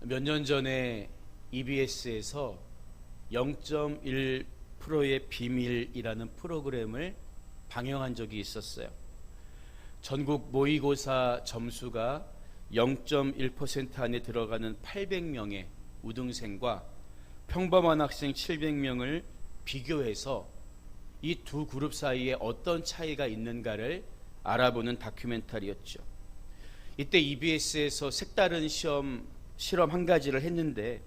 몇년 전에 EBS에서 0.1%의 비밀이라는 프로그램을 방영한 적이 있었어요. 전국 모의고사 점수가 0.1% 안에 들어가는 800명의 우등생과 평범한 학생 700명을 비교해서 이 두 그룹 사이에 어떤 차이가 있는가를 알아보는 다큐멘터리였죠. 이때 EBS에서 색다른 시험 실험 한 가지를 했는데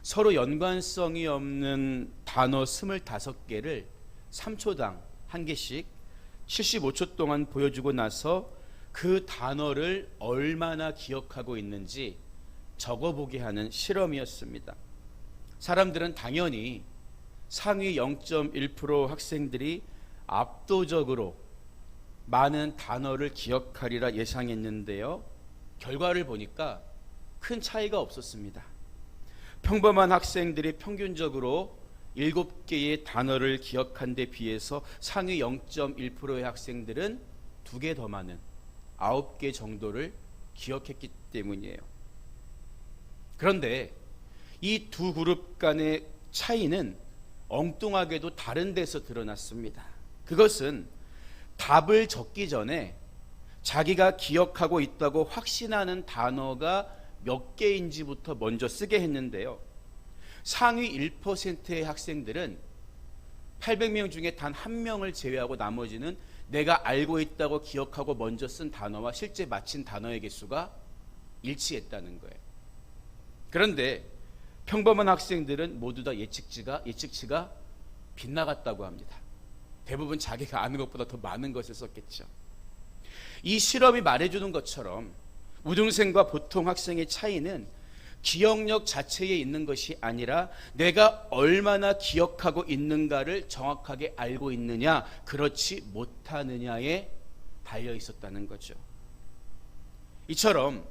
서로 연관성이 없는 단어 25개를 3초당 한 개씩 75초 동안 보여주고 나서 그 단어를 얼마나 기억하고 있는지 적어보게 하는 실험이었습니다. 사람들은 당연히 상위 0.1% 학생들이 압도적으로 많은 단어를 기억하리라 예상했는데요. 결과를 보니까 큰 차이가 없었습니다. 평범한 학생들이 평균적으로 7개의 단어를 기억한 데 비해서 상위 0.1%의 학생들은 두 개 더 많은 9개 정도를 기억했기 때문이에요. 그런데 이 두 그룹 간의 차이는 엉뚱하게도 다른 데서 드러났습니다. 그것은 답을 적기 전에 자기가 기억하고 있다고 확신하는 단어가 몇 개인지부터 먼저 쓰게 했는데요. 상위 1%의 학생들은 800명 중에 단 한 명을 제외하고 나머지는 내가 알고 있다고 기억하고 먼저 쓴 단어와 실제 맞힌 단어의 개수가 일치했다는 거예요. 그런데 평범한 학생들은 모두 다 예측치가 예측치가 빗나갔다고 합니다. 대부분 자기가 아는 것보다 더 많은 것을 썼겠죠. 이 실험이 말해주는 것처럼 우등생과 보통 학생의 차이는 기억력 자체에 있는 것이 아니라 내가 얼마나 기억하고 있는가를 정확하게 알고 있느냐, 그렇지 못하느냐에 달려 있었다는 거죠. 이처럼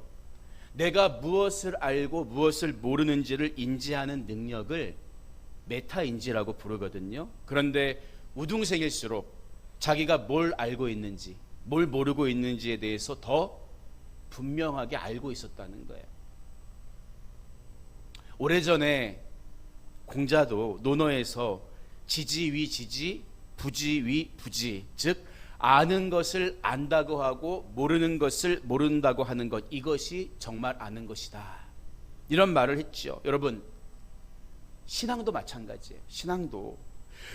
내가 무엇을 알고 무엇을 모르는지를 인지하는 능력을 메타인지라고 부르거든요. 그런데 우등생일수록 자기가 뭘 알고 있는지, 뭘 모르고 있는지에 대해서 더 분명하게 알고 있었다는 거예요. 오래전에 공자도 논어에서 지지위 지지, 부지위 부지, 즉 아는 것을 안다고 하고 모르는 것을 모른다고 하는 것 이것이 정말 아는 것이다. 이런 말을 했죠. 여러분 신앙도 마찬가지예요. 신앙도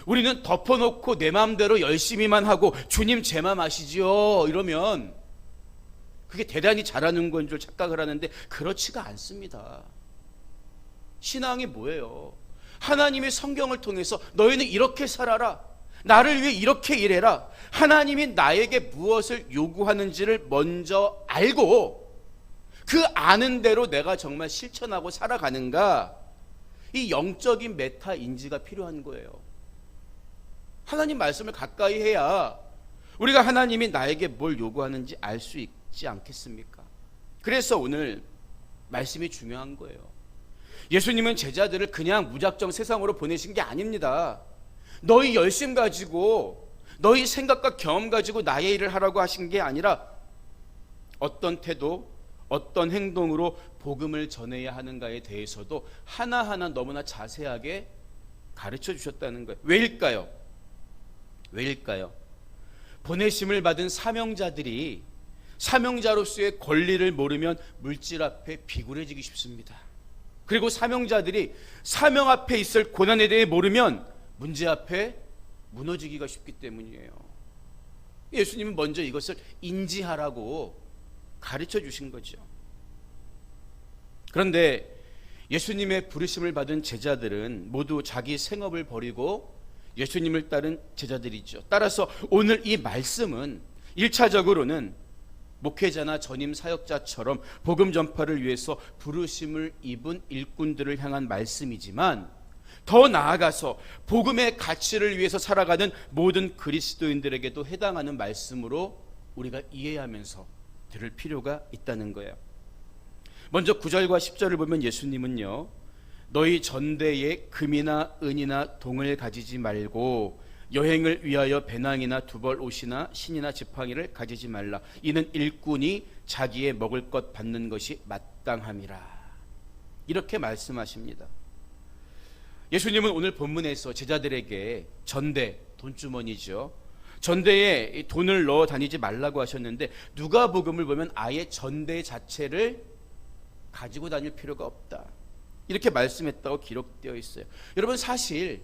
우리는 덮어놓고 내 마음대로 열심히만 하고 주님 제 마음 아시지요 이러면 그게 대단히 잘하는 건 줄 착각을 하는데 그렇지가 않습니다. 신앙이 뭐예요? 하나님의 성경을 통해서 너희는 이렇게 살아라. 나를 위해 이렇게 일해라. 하나님이 나에게 무엇을 요구하는지를 먼저 알고 그 아는 대로 내가 정말 실천하고 살아가는가? 이 영적인 메타 인지가 필요한 거예요. 하나님 말씀을 가까이 해야 우리가 하나님이 나에게 뭘 요구하는지 알 수 있지 않겠습니까? 그래서 오늘 말씀이 중요한 거예요. 예수님은 제자들을 그냥 무작정 세상으로 보내신 게 아닙니다. 너희 열심 가지고 너희 생각과 경험 가지고 나의 일을 하라고 하신 게 아니라 어떤 태도, 어떤 행동으로 복음을 전해야 하는가에 대해서도 하나하나 너무나 자세하게 가르쳐 주셨다는 거예요. 왜일까요? 왜일까요? 보내심을 받은 사명자들이 사명자로서의 권리를 모르면 물질 앞에 비굴해지기 쉽습니다. 그리고 사명자들이 사명 앞에 있을 고난에 대해 모르면 문제 앞에 무너지기가 쉽기 때문이에요. 예수님은 먼저 이것을 인지하라고 가르쳐 주신 거죠. 그런데 예수님의 부르심을 받은 제자들은 모두 자기 생업을 버리고 예수님을 따른 제자들이죠. 따라서 오늘 이 말씀은 1차적으로는 목회자나 전임 사역자처럼 복음 전파를 위해서 부르심을 입은 일꾼들을 향한 말씀이지만 더 나아가서 복음의 가치를 위해서 살아가는 모든 그리스도인들에게도 해당하는 말씀으로 우리가 이해하면서 들을 필요가 있다는 거예요. 먼저 9절과 10절을 보면 예수님은요. 너희 전대에 금이나 은이나 동을 가지지 말고 여행을 위하여 배낭이나 두벌 옷이나 신이나 지팡이를 가지지 말라. 이는 일꾼이 자기의 먹을 것 받는 것이 마땅함이라. 이렇게 말씀하십니다. 예수님은 오늘 본문에서 제자들에게 전대 돈주머니죠. 전대에 돈을 넣어 다니지 말라고 하셨는데 누가 복음을 보면 아예 전대 자체를 가지고 다닐 필요가 없다. 이렇게 말씀했다고 기록되어 있어요. 여러분 사실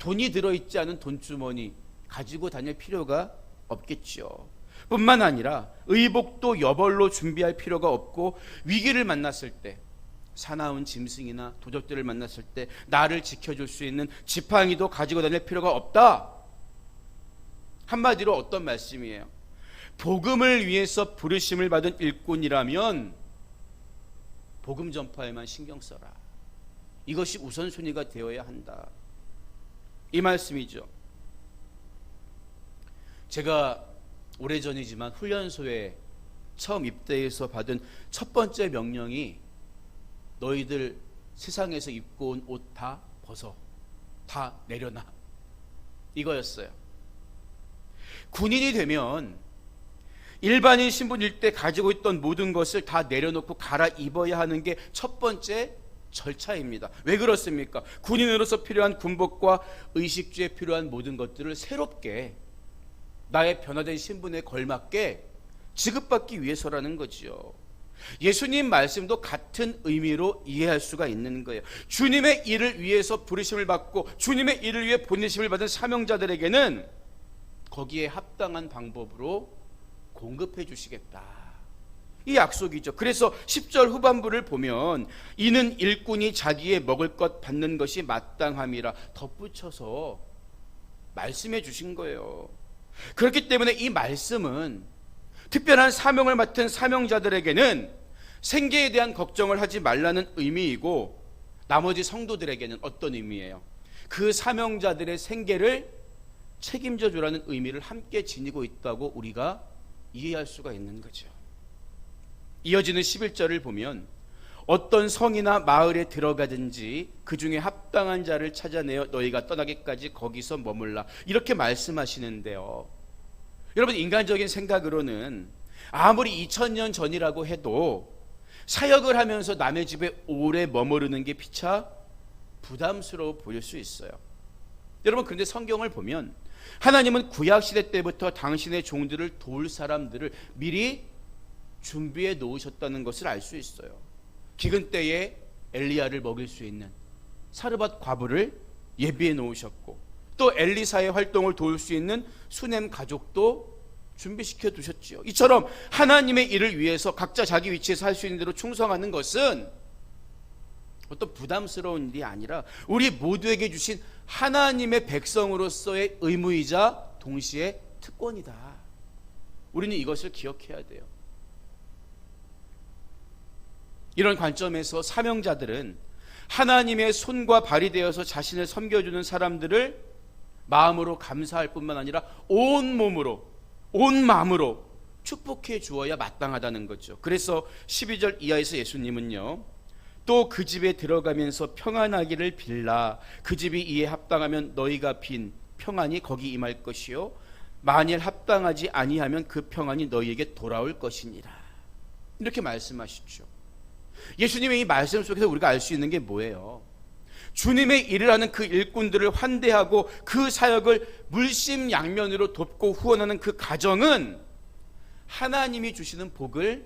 돈이 들어 있지 않은 돈주머니 가지고 다닐 필요가 없겠죠. 뿐만 아니라 의복도 여벌로 준비할 필요가 없고 위기를 만났을 때 사나운 짐승이나 도적들을 만났을 때 나를 지켜줄 수 있는 지팡이도 가지고 다닐 필요가 없다. 한마디로 어떤 말씀이에요? 복음을 위해서 부르심을 받은 일꾼이라면 복음 전파에만 신경 써라. 이것이 우선순위가 되어야 한다. 이 말씀이죠. 제가 오래전이지만 훈련소에 처음 입대해서 받은 첫 번째 명령이 너희들 세상에서 입고 온 옷 다 벗어. 다 내려놔. 이거였어요. 군인이 되면 일반인 신분일 때 가지고 있던 모든 것을 다 내려놓고 갈아 입어야 하는 게 첫 번째 절차입니다. 왜 그렇습니까? 군인으로서 필요한 군복과 의식주에 필요한 모든 것들을 새롭게 나의 변화된 신분에 걸맞게 지급받기 위해서라는 거지요. 예수님 말씀도 같은 의미로 이해할 수가 있는 거예요. 주님의 일을 위해서 부르심을 받고 주님의 일을 위해 보내심을 받은 사명자들에게는 거기에 합당한 방법으로 공급해 주시겠다. 이 약속이죠. 그래서 10절 후반부를 보면 이는 일꾼이 자기의 먹을 것 받는 것이 마땅함이라 덧붙여서 말씀해 주신 거예요. 그렇기 때문에 이 말씀은 특별한 사명을 맡은 사명자들에게는 생계에 대한 걱정을 하지 말라는 의미이고 나머지 성도들에게는 어떤 의미예요? 그 사명자들의 생계를 책임져 주라는 의미를 함께 지니고 있다고 우리가 이해할 수가 있는 거죠. 이어지는 11절을 보면 어떤 성이나 마을에 들어가든지 그 중에 합당한 자를 찾아내어 너희가 떠나기까지 거기서 머물라 이렇게 말씀하시는데요. 여러분 인간적인 생각으로는 아무리 2000년 전이라고 해도 사역을 하면서 남의 집에 오래 머무르는 게 피차 부담스러워 보일 수 있어요. 여러분 그런데 성경을 보면 하나님은 구약 시대 때부터 당신의 종들을 도울 사람들을 미리 준비해 놓으셨다는 것을 알 수 있어요. 기근 때에 엘리야를 먹일 수 있는 사르밧 과부를 예비해 놓으셨고 또 엘리사의 활동을 도울 수 있는 수넴 가족도 준비시켜 두셨지요. 이처럼 하나님의 일을 위해서 각자 자기 위치에서 할 수 있는 대로 충성하는 것은 어떤 부담스러운 일이 아니라 우리 모두에게 주신 하나님의 백성으로서의 의무이자 동시에 특권이다. 우리는 이것을 기억해야 돼요. 이런 관점에서 사명자들은 하나님의 손과 발이 되어서 자신을 섬겨주는 사람들을 마음으로 감사할 뿐만 아니라 온 몸으로, 온 마음으로 축복해 주어야 마땅하다는 거죠. 그래서 12절 이하에서 예수님은요, 또 그 집에 들어가면서 평안하기를 빌라. 그 집이 이에 합당하면 너희가 빈 평안이 거기 임할 것이요. 만일 합당하지 아니하면 그 평안이 너희에게 돌아올 것이니라. 이렇게 말씀하시죠. 예수님의 이 말씀 속에서 우리가 알 수 있는 게 뭐예요? 주님의 일을 하는 그 일꾼들을 환대하고 그 사역을 물심양면으로 돕고 후원하는 그 가정은 하나님이 주시는 복을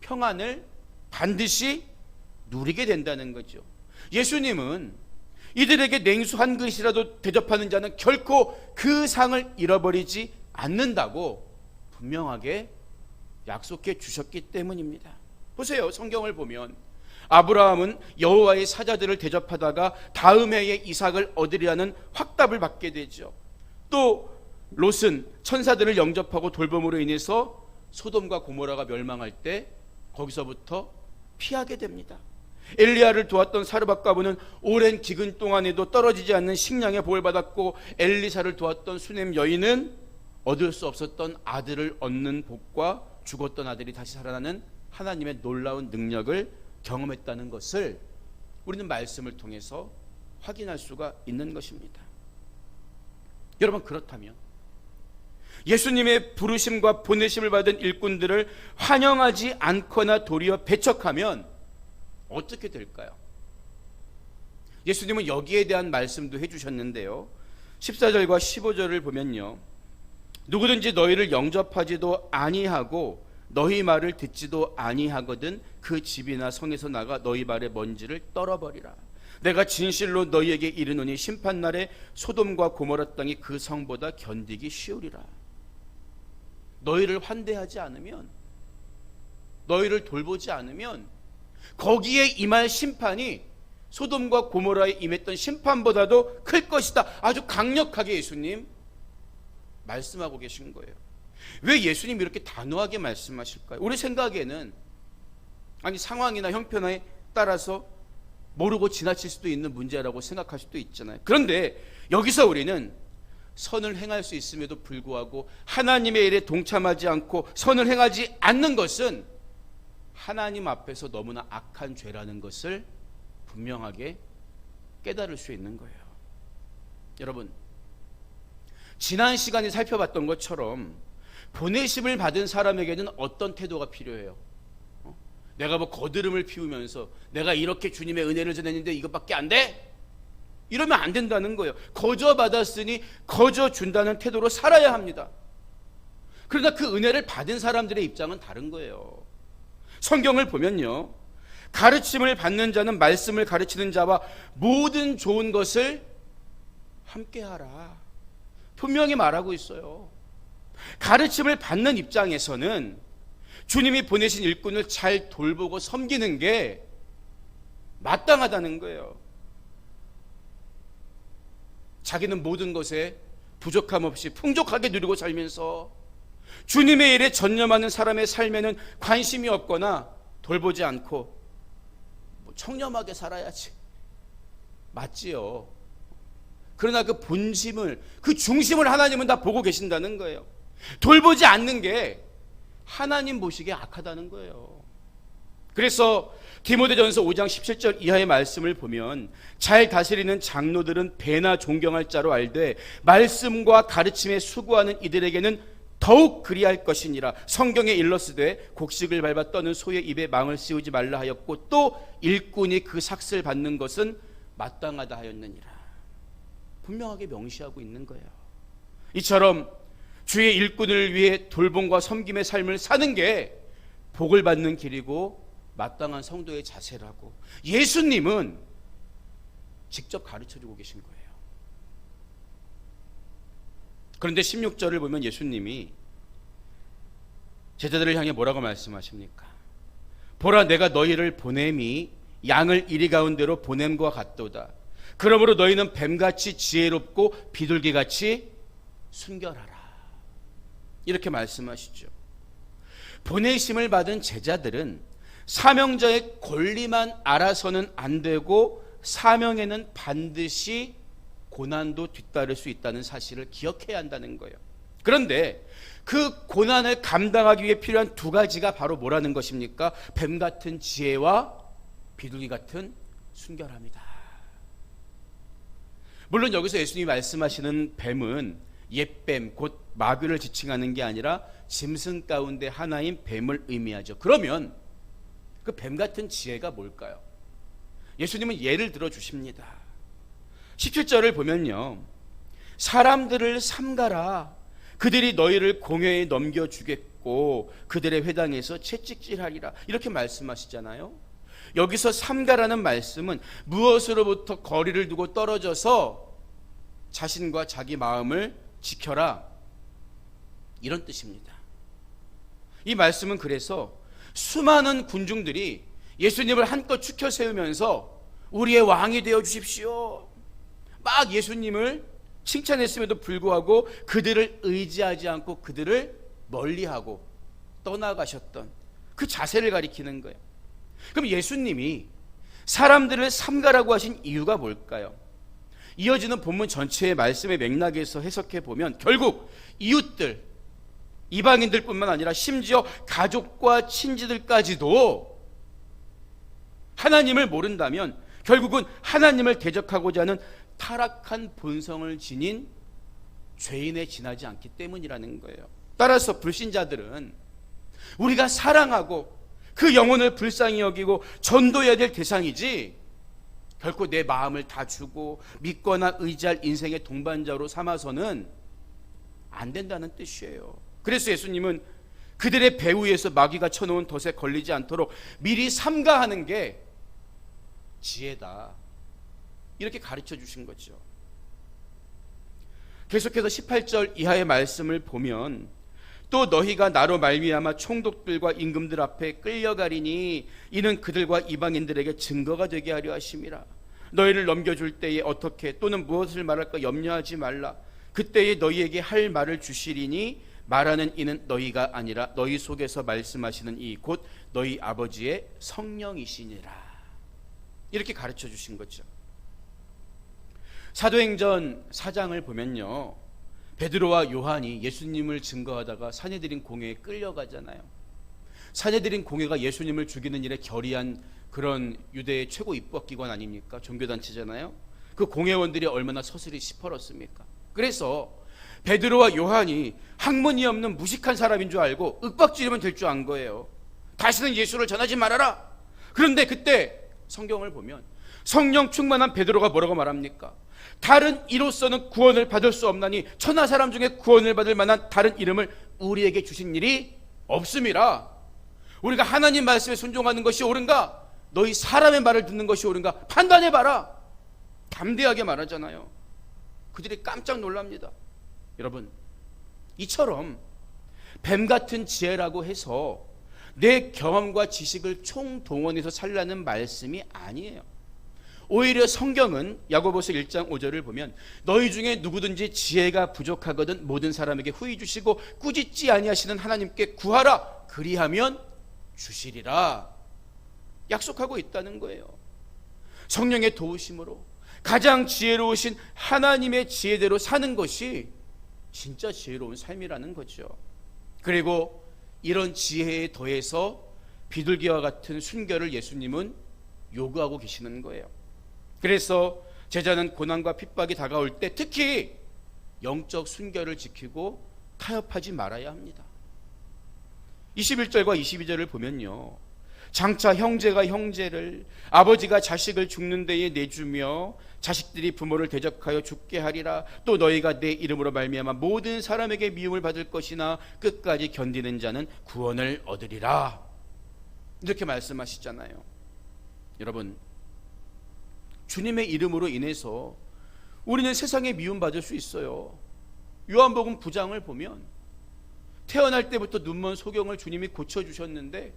평안을 반드시 누리게 된다는 거죠. 예수님은 이들에게 냉수 한 그릇이라도 대접하는 자는 결코 그 상을 잃어버리지 않는다고 분명하게 약속해 주셨기 때문입니다. 보세요. 성경을 보면 아브라함은 여호와의 사자들을 대접하다가 다음 해에 이삭을 얻으리라는 확답을 받게 되죠. 또 롯은 천사들을 영접하고 돌봄으로 인해서 소돔과 고모라가 멸망할 때 거기서부터 피하게 됩니다. 엘리야를 도왔던 사르밧 가부는 오랜 기근 동안에도 떨어지지 않는 식량의 복을 받았고 엘리사를 도왔던 수넴 여인은 얻을 수 없었던 아들을 얻는 복과 죽었던 아들이 다시 살아나는 하나님의 놀라운 능력을 경험했다는 것을 우리는 말씀을 통해서 확인할 수가 있는 것입니다. 여러분 그렇다면 예수님의 부르심과 보내심을 받은 일꾼들을 환영하지 않거나 도리어 배척하면 어떻게 될까요? 예수님은 여기에 대한 말씀도 해주셨는데요. 14절과 15절을 보면요. 누구든지 너희를 영접하지도 아니하고 너희 말을 듣지도 아니하거든 그 집이나 성에서 나가 너희 발의 먼지를 떨어버리라. 내가 진실로 너희에게 이르노니 심판 날에 소돔과 고모라 땅이 그 성보다 견디기 쉬우리라. 너희를 환대하지 않으면 너희를 돌보지 않으면 거기에 임할 심판이 소돔과 고모라에 임했던 심판보다도 클 것이다. 아주 강력하게 예수님 말씀하고 계신 거예요. 왜 예수님이 이렇게 단호하게 말씀하실까요? 우리 생각에는 아니 상황이나 형편에 따라서 모르고 지나칠 수도 있는 문제라고 생각할 수도 있잖아요. 그런데 여기서 우리는 선을 행할 수 있음에도 불구하고 하나님의 일에 동참하지 않고 선을 행하지 않는 것은 하나님 앞에서 너무나 악한 죄라는 것을 분명하게 깨달을 수 있는 거예요. 여러분, 지난 시간에 살펴봤던 것처럼 보내심을 받은 사람에게는 어떤 태도가 필요해요? 어? 내가 뭐 거드름을 피우면서 내가 이렇게 주님의 은혜를 전했는데 이것밖에 안 돼? 이러면 안 된다는 거예요. 거저 받았으니 거저 준다는 태도로 살아야 합니다. 그러나 그 은혜를 받은 사람들의 입장은 다른 거예요. 성경을 보면요. 가르침을 받는 자는 말씀을 가르치는 자와 모든 좋은 것을 함께 하라. 분명히 말하고 있어요. 가르침을 받는 입장에서는 주님이 보내신 일꾼을 잘 돌보고 섬기는 게 마땅하다는 거예요. 자기는 모든 것에 부족함 없이 풍족하게 누리고 살면서 주님의 일에 전념하는 사람의 삶에는 관심이 없거나 돌보지 않고 뭐 청렴하게 살아야지. 맞지요. 그러나 그 본심을, 그 중심을 하나님은 다 보고 계신다는 거예요. 돌보지 않는 게 하나님 보시기에 악하다는 거예요. 그래서 디모데전서 5장 17절 이하의 말씀을 보면 잘 다스리는 장로들은 배나 존경할 자로 알되 말씀과 가르침에 수고하는 이들에게는 더욱 그리할 것이니라. 성경에 일러스되 곡식을 밟아 떠는 소의 입에 망을 씌우지 말라 하였고 또 일꾼이 그 삭슬 받는 것은 마땅하다 하였느니라. 분명하게 명시하고 있는 거예요. 이처럼 주의 일꾼을 위해 돌봄과 섬김의 삶을 사는 게 복을 받는 길이고 마땅한 성도의 자세라고 예수님은 직접 가르쳐 주고 계신 거예요. 그런데 16절을 보면 예수님이 제자들을 향해 뭐라고 말씀하십니까? 보라 내가 너희를 보냄이 양을 이리 가운데로 보냄과 같도다. 그러므로 너희는 뱀같이 지혜롭고 비둘기같이 순결하라. 이렇게 말씀하시죠. 보내심을 받은 제자들은 사명자의 권리만 알아서는 안 되고 사명에는 반드시 고난도 뒤따를 수 있다는 사실을 기억해야 한다는 거예요. 그런데 그 고난을 감당하기 위해 필요한 두 가지가 바로 뭐라는 것입니까? 뱀 같은 지혜와 비둘기 같은 순결함이다. 물론 여기서 예수님이 말씀하시는 뱀은 옛뱀 곧 마귀를 지칭하는 게 아니라 짐승 가운데 하나인 뱀을 의미하죠. 그러면 그 뱀 같은 지혜가 뭘까요? 예수님은 예를 들어 주십니다. 17절을 보면요. 사람들을 삼가라. 그들이 너희를 공회에 넘겨 주겠고 그들의 회당에서 채찍질하리라. 이렇게 말씀하시잖아요. 여기서 삼가라는 말씀은 무엇으로부터 거리를 두고 떨어져서 자신과 자기 마음을 지켜라. 이런 뜻입니다. 이 말씀은 그래서 수많은 군중들이 예수님을 한껏 추켜 세우면서 우리의 왕이 되어 주십시오. 막 예수님을 칭찬했음에도 불구하고 그들을 의지하지 않고 그들을 멀리하고 떠나가셨던 그 자세를 가리키는 거예요. 그럼 예수님이 사람들을 삼가라고 하신 이유가 뭘까요? 이어지는 본문 전체의 말씀의 맥락에서 해석해 보면 결국 이웃들 이방인들뿐만 아니라 심지어 가족과 친지들까지도 하나님을 모른다면 결국은 하나님을 대적하고자 하는 타락한 본성을 지닌 죄인에 지나지 않기 때문이라는 거예요. 따라서 불신자들은 우리가 사랑하고 그 영혼을 불쌍히 여기고 전도해야 될 대상이지 결코 내 마음을 다 주고 믿거나 의지할 인생의 동반자로 삼아서는 안 된다는 뜻이에요. 그래서 예수님은 그들의 배후에서 마귀가 쳐놓은 덫에 걸리지 않도록 미리 삼가하는 게 지혜다. 이렇게 가르쳐 주신 거죠. 계속해서 18절 이하의 말씀을 보면 또 너희가 나로 말미암아 총독들과 임금들 앞에 끌려가리니 이는 그들과 이방인들에게 증거가 되게 하려 하심이라. 너희를 넘겨줄 때에 어떻게 또는 무엇을 말할까 염려하지 말라. 그때에 너희에게 할 말을 주시리니 말하는 이는 너희가 아니라 너희 속에서 말씀하시는 이 곧 너희 아버지의 성령이시니라. 이렇게 가르쳐 주신 거죠. 사도행전 4장을 보면요. 베드로와 요한이 예수님을 증거하다가 사내들인 공회에 끌려가잖아요. 사내들인 공회가 예수님을 죽이는 일에 결의한 그런 유대의 최고 입법기관 아닙니까? 종교단체잖아요. 그 공회원들이 얼마나 서슬이 시퍼렇습니까? 그래서 베드로와 요한이 학문이 없는 무식한 사람인 줄 알고 윽박지르면 될 줄 안 거예요. 다시는 예수를 전하지 말아라. 그런데 그때 성경을 보면 성령 충만한 베드로가 뭐라고 말합니까? 다른 이로서는 구원을 받을 수 없나니 천하 사람 중에 구원을 받을 만한 다른 이름을 우리에게 주신 일이 없음이라. 우리가 하나님 말씀에 순종하는 것이 옳은가? 너희 사람의 말을 듣는 것이 옳은가? 판단해 봐라. 담대하게 말하잖아요. 그들이 깜짝 놀랍니다. 여러분, 이처럼 뱀 같은 지혜라고 해서 내 경험과 지식을 총동원해서 살라는 말씀이 아니에요. 오히려 성경은 야고보서 1장 5절을 보면 너희 중에 누구든지 지혜가 부족하거든 모든 사람에게 후히 주시고 꾸짖지 아니하시는 하나님께 구하라 그리하면 주시리라 약속하고 있다는 거예요. 성령의 도우심으로 가장 지혜로우신 하나님의 지혜대로 사는 것이 진짜 지혜로운 삶이라는 거죠. 그리고 이런 지혜에 더해서 비둘기와 같은 순결을 예수님은 요구하고 계시는 거예요. 그래서 제자는 고난과 핍박이 다가올 때 특히 영적 순결을 지키고 타협하지 말아야 합니다. 21절과 22절을 보면요. 장차 형제가 형제를 아버지가 자식을 죽는 데에 내주며 자식들이 부모를 대적하여 죽게 하리라 또 너희가 내 이름으로 말미암아 모든 사람에게 미움을 받을 것이나 끝까지 견디는 자는 구원을 얻으리라 이렇게 말씀하시잖아요. 여러분 주님의 이름으로 인해서 우리는 세상에 미움받을 수 있어요. 요한복음 9장을 보면 태어날 때부터 눈먼 소경을 주님이 고쳐주셨는데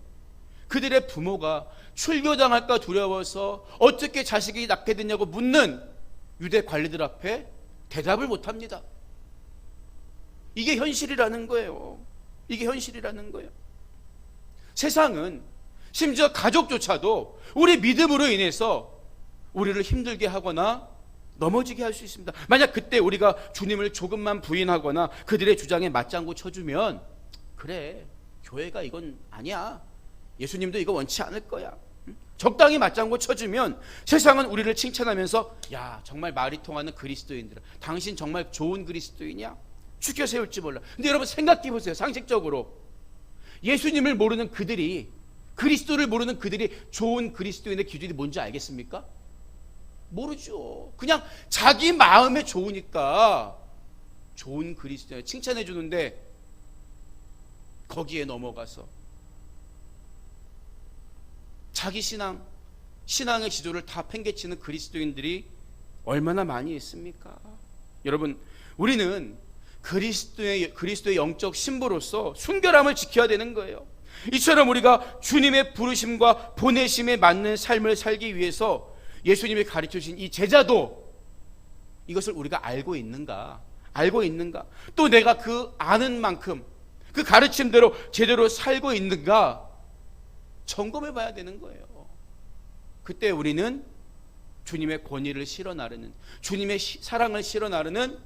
그들의 부모가 출교당할까 두려워서 어떻게 자식이 낳게 됐냐고 묻는 유대 관리들 앞에 대답을 못합니다. 이게 현실이라는 거예요. 이게 현실이라는 거예요. 세상은 심지어 가족조차도 우리 믿음으로 인해서 우리를 힘들게 하거나 넘어지게 할 수 있습니다. 만약 그때 우리가 주님을 조금만 부인하거나 그들의 주장에 맞장구 쳐주면 그래 교회가 이건 아니야. 예수님도 이거 원치 않을 거야. 적당히 맞장구 쳐주면 세상은 우리를 칭찬하면서 야 정말 말이 통하는 그리스도인들 당신 정말 좋은 그리스도인이야 죽여 세울지 몰라 근데 여러분 생각해 보세요 상식적으로 예수님을 모르는 그들이 그리스도를 모르는 그들이 좋은 그리스도인의 기준이 뭔지 알겠습니까? 모르죠. 그냥 자기 마음에 좋으니까 좋은 그리스도인 칭찬해 주는데 거기에 넘어가서 자기 신앙 신앙의 지도를 다 팽개치는 그리스도인들이 얼마나 많이 있습니까? 여러분, 우리는 그리스도의 그리스도의 영적 신부로서 순결함을 지켜야 되는 거예요. 이처럼 우리가 주님의 부르심과 보내심에 맞는 삶을 살기 위해서 예수님이 가르쳐 주신 이 제자도 이것을 우리가 알고 있는가? 알고 있는가? 또 내가 그 아는 만큼 그 가르침대로 제대로 살고 있는가? 점검해 봐야 되는 거예요. 그때 우리는 주님의 권위를 실어 나르는 주님의 사랑을 실어 나르는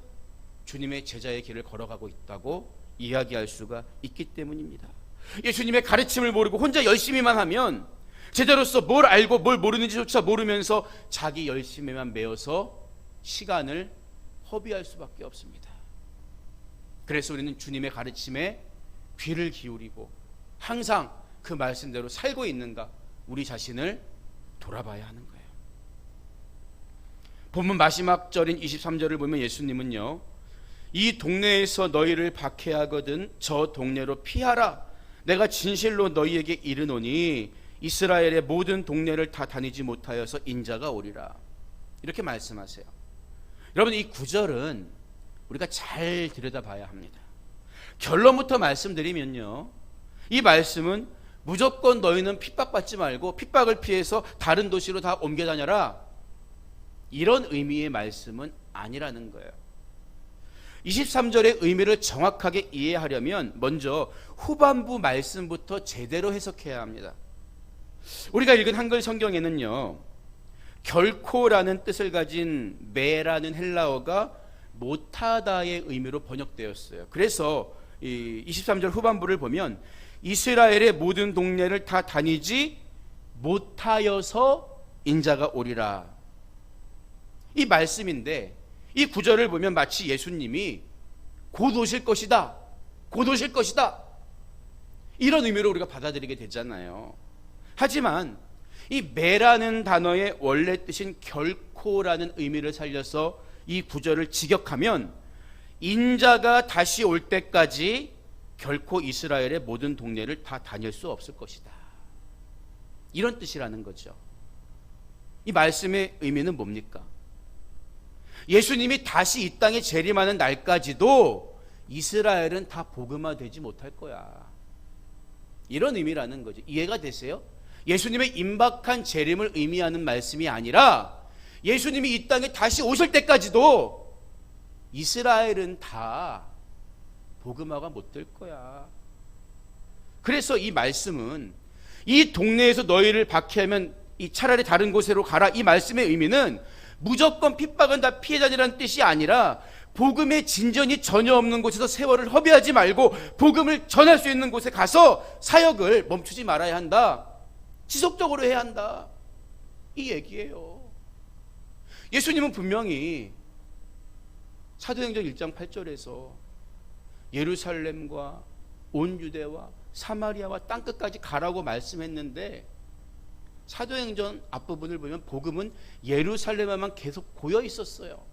주님의 제자의 길을 걸어가고 있다고 이야기할 수가 있기 때문입니다. 예수님의 가르침을 모르고 혼자 열심히만 하면 제자로서 뭘 알고 뭘 모르는지조차 모르면서 자기 열심에만 매여서 시간을 허비할 수밖에 없습니다. 그래서 우리는 주님의 가르침에 귀를 기울이고 항상 그 말씀대로 살고 있는가 우리 자신을 돌아봐야 하는 거예요. 본문 마지막 절인 23절을 보면 예수님은요. 이 동네에서 너희를 박해하거든 저 동네로 피하라. 내가 진실로 너희에게 이르노니 이스라엘의 모든 동네를 다 다니지 못하여서 인자가 오리라. 이렇게 말씀하세요. 여러분 이 구절은 우리가 잘 들여다봐야 합니다. 결론부터 말씀드리면요. 이 말씀은 무조건 너희는 핍박받지 말고 핍박을 피해서 다른 도시로 다 옮겨 다녀라. 이런 의미의 말씀은 아니라는 거예요. 23절의 의미를 정확하게 이해하려면 먼저 후반부 말씀부터 제대로 해석해야 합니다. 우리가 읽은 한글 성경에는요. 결코라는 뜻을 가진 매라는 헬라어가 못하다의 의미로 번역되었어요. 그래서 이 23절 후반부를 보면 이스라엘의 모든 동네를 다 다니지 못하여서 인자가 오리라. 이 말씀인데 이 구절을 보면 마치 예수님이 곧 오실 것이다. 곧 오실 것이다. 이런 의미로 우리가 받아들이게 되잖아요. 하지만 이 매라는 단어의 원래 뜻인 결코라는 의미를 살려서 이 구절을 직역하면 인자가 다시 올 때까지 결코 이스라엘의 모든 동네를 다 다닐 수 없을 것이다. 이런 뜻이라는 거죠. 이 말씀의 의미는 뭡니까? 예수님이 다시 이 땅에 재림하는 날까지도 이스라엘은 다 복음화되지 못할 거야. 이런 의미라는 거죠. 이해가 되세요? 예수님의 임박한 재림을 의미하는 말씀이 아니라 예수님이 이 땅에 다시 오실 때까지도 이스라엘은 다 복음화가 못 될 거야. 그래서 이 말씀은 이 동네에서 너희를 박해하면 이 차라리 다른 곳으로 가라. 이 말씀의 의미는 무조건 핍박은 다 피해자니라는 뜻이 아니라 복음의 진전이 전혀 없는 곳에서 세월을 허비하지 말고 복음을 전할 수 있는 곳에 가서 사역을 멈추지 말아야 한다. 지속적으로 해야 한다. 이 얘기예요. 예수님은 분명히 사도행전 1장 8절에서 예루살렘과 온 유대와 사마리아와 땅 끝까지 가라고 말씀했는데 사도행전 앞부분을 보면 복음은 예루살렘에만 계속 고여 있었어요.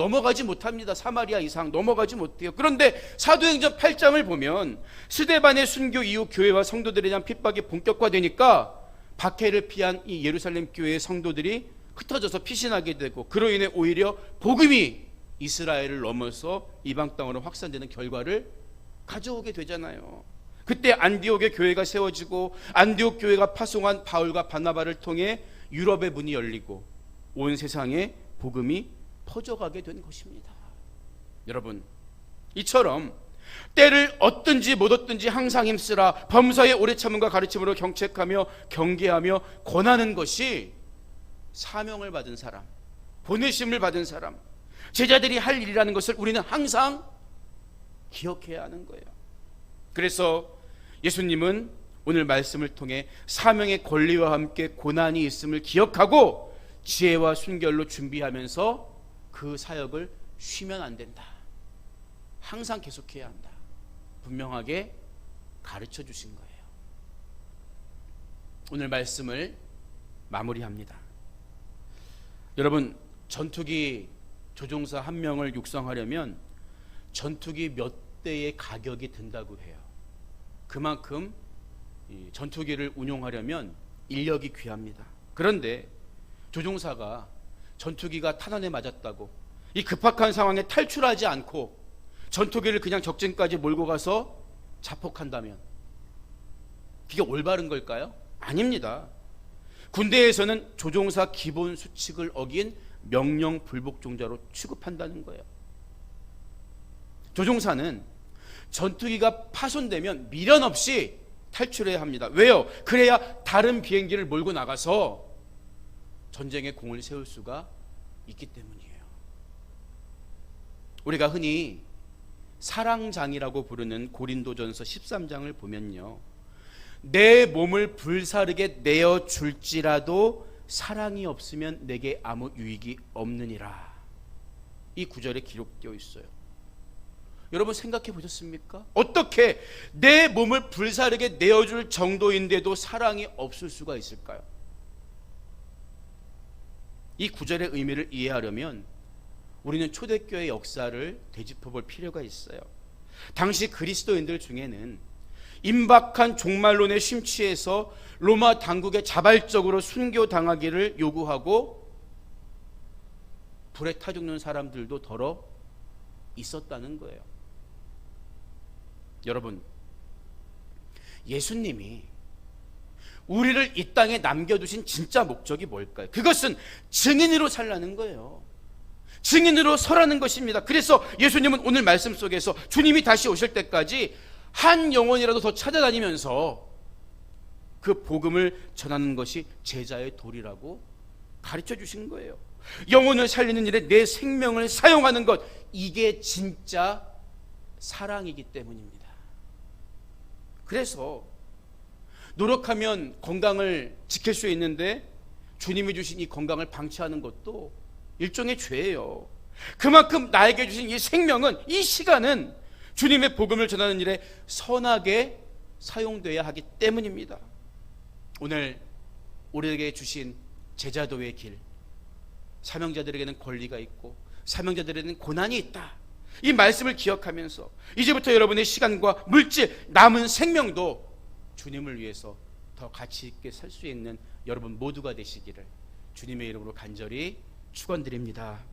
넘어가지 못합니다. 사마리아 이상 넘어가지 못해요. 그런데 사도행전 8장을 보면 스데반의 순교 이후 교회와 성도들에 대한 핍박이 본격화되니까 박해를 피한 이 예루살렘 교회의 성도들이 흩어져서 피신하게 되고 그로 인해 오히려 복음이 이스라엘을 넘어서 이방 땅으로 확산되는 결과를 가져오게 되잖아요. 그때 안디옥의 교회가 세워지고 안디옥 교회가 파송한 바울과 바나바를 통해 유럽의 문이 열리고 온 세상에 복음이 퍼져가게 된 것입니다. 여러분, 이처럼 때를 얻든지 못 얻든지 항상 힘쓰라 범사의 오래 참음과 가르침으로 경책하며 경계하며 권하는 것이 사명을 받은 사람, 보내심을 받은 사람, 제자들이 할 일이라는 것을 우리는 항상 기억해야 하는 거예요. 그래서 예수님은 오늘 말씀을 통해 사명의 권리와 함께 고난이 있음을 기억하고 지혜와 순결로 준비하면서 그 사역을 쉬면 안 된다. 항상 계속해야 한다. 분명하게 가르쳐 주신 거예요. 오늘 말씀을 마무리합니다. 여러분, 전투기 조종사 한 명을 육성하려면 전투기 몇 대의 가격이 든다고 해요. 그만큼 전투기를 운용하려면 인력이 귀합니다. 그런데 조종사가 전투기가 탄환에 맞았다고 이 급박한 상황에 탈출하지 않고 전투기를 그냥 적진까지 몰고 가서 자폭한다면 그게 올바른 걸까요? 아닙니다. 군대에서는 조종사 기본 수칙을 어긴 명령 불복종자로 취급한다는 거예요. 조종사는 전투기가 파손되면 미련 없이 탈출해야 합니다. 왜요? 그래야 다른 비행기를 몰고 나가서 전쟁의 공을 세울 수가 있기 때문이에요. 우리가 흔히 사랑장이라고 부르는 고린도전서 13장을 보면요. 내 몸을 불사르게 내어 줄지라도 사랑이 없으면 내게 아무 유익이 없느니라. 이 구절에 기록되어 있어요. 여러분 생각해 보셨습니까? 어떻게 내 몸을 불사르게 내어줄 정도인데도 사랑이 없을 수가 있을까요? 이 구절의 의미를 이해하려면 우리는 초대교회 역사를 되짚어 볼 필요가 있어요. 당시 그리스도인들 중에는 임박한 종말론에 심취해서 로마 당국에 자발적으로 순교 당하기를 요구하고 불에 타 죽는 사람들도 더러 있었다는 거예요. 여러분, 예수님이 우리를 이 땅에 남겨두신 진짜 목적이 뭘까요? 그것은 증인으로 살라는 거예요. 증인으로 서라는 것입니다. 그래서 예수님은 오늘 말씀 속에서 주님이 다시 오실 때까지 한 영혼이라도 더 찾아다니면서 그 복음을 전하는 것이 제자의 도리라고 가르쳐 주신 거예요. 영혼을 살리는 일에 내 생명을 사용하는 것, 이게 진짜 사랑이기 때문입니다. 그래서 노력하면 건강을 지킬 수 있는데 주님이 주신 이 건강을 방치하는 것도 일종의 죄예요. 그만큼 나에게 주신 이 생명은 이 시간은 주님의 복음을 전하는 일에 선하게 사용돼야 하기 때문입니다. 오늘 우리에게 주신 제자도의 길 사명자들에게는 권리가 있고 사명자들에게는 고난이 있다. 이 말씀을 기억하면서 이제부터 여러분의 시간과 물질 남은 생명도 주님을 위해서 더 가치 있게 살 수 있는 여러분 모두가 되시기를 주님의 이름으로 간절히 축원드립니다.